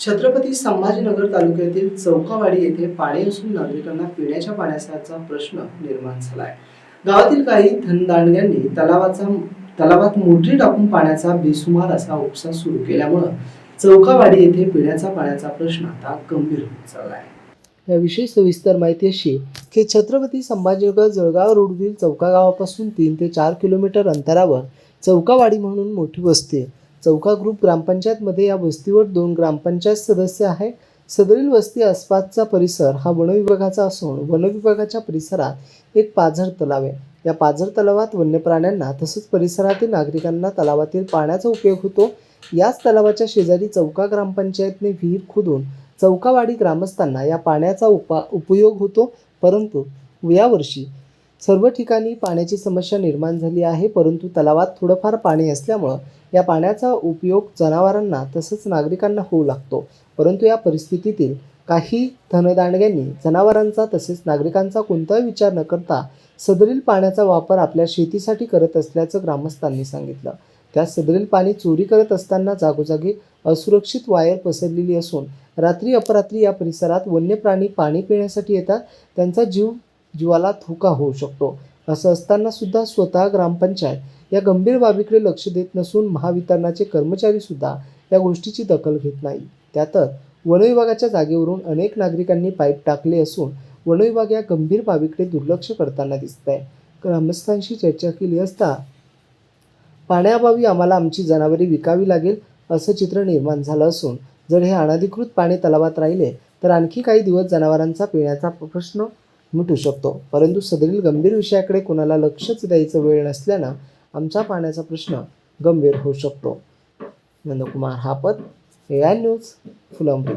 छत्रपती संभाजीनगर तालुक्यातील चौकावाडी येथे पाणी असून नागरिकांना पिण्याच्या पाण्याचा प्रश्न निर्माण झालाय. गावातील काही धनदांडग्यांनी तलावाचा तलावात मोटरी टाकून पाण्याचा बेसुमार असा उपसा सुरू केल्यामुळं चौकावाडी येथे पिण्याचा पाण्याचा प्रश्न आता गंभीर होत चाललाय. याविषयी सविस्तर माहिती अशी की छत्रपती संभाजीनगर जळगाव रोडवरील चौका गावापासून तीन ते चार किलोमीटर अंतरावर चौकावाडी म्हणून मोठी वस्ती आहे. चौका ग्रुप ग्रामपंचायतमध्ये या वस्तीवर दोन ग्रामपंचायत सदस्य आहे सदरील वस्ती आसपासचा परिसर हा वनविभागाचा असून वनविभागाच्या परिसरात एक पाझर तलाव आहे. या पाझर तलावात वन्य प्राण्यांना तसंच परिसरातील नागरिकांना तलावातील पाण्याचा उपयोग होतो. याच तलावाच्या शेजारी चौका ग्रामपंचायतने विहीर खोदून चौकावाडी ग्रामस्थांना या पाण्याचा उपा उपयोग होतो. परंतु यावर्षी सर्व ठिकाणी पाण्याची समस्या निर्माण झाली आहे परंतु तलावात थोडंफार पाणी असल्यामुळं या पाण्याचा उपयोग जनावरांना तसंच नागरिकांना होऊ लागतो. परंतु या परिस्थितीतील काही धनदांडग्यांनी जनावरांचा तसेच नागरिकांचा कोणताही विचार न करता सदरील पाण्याचा वापर आपल्या शेतीसाठी करत असल्याचं ग्रामस्थांनी सांगितलं. त्या सदरील पाणी चोरी करत असताना जागोजागी असुरक्षित वायर पसरलेली असून रात्री अपरात्री या परिसरात वन्य प्राणी पाणी पिण्यासाठी येतात त्यांचा जीव जीवाला धोका होऊ शकतो. असं असताना सुद्धा स्वतः ग्रामपंचायत या गंभीर बाबीकडे लक्ष देत नसून महावितरणाचे कर्मचारी सुद्धा या गोष्टीची दखल घेत नाही. त्यातच वनविभागाच्या जागेवरून अनेक नागरिकांनी पाईप टाकले असून वनविभाग या गंभीर बाबीकडे दुर्लक्ष करताना दिसत आहे ग्रामस्थांशी चर्चा केली असता पाण्याअभावी आम्हाला आमची जनावरे विकावी लागेल असं चित्र निर्माण झालं असून जर हे अनधिकृत पाणी तलावात राहिले तर आणखी काही दिवस जनावरांचा पिण्याचा प्रश्न मिटू शकतो. परंतु सदरील गंभीर विषयाकडे कोणाला लक्षच द्यायचं वेळ नसल्यानं आमचा पाण्याचा प्रश्न गंभीर होऊ शकतो. Nandkumar Hapat A I news Phulambri.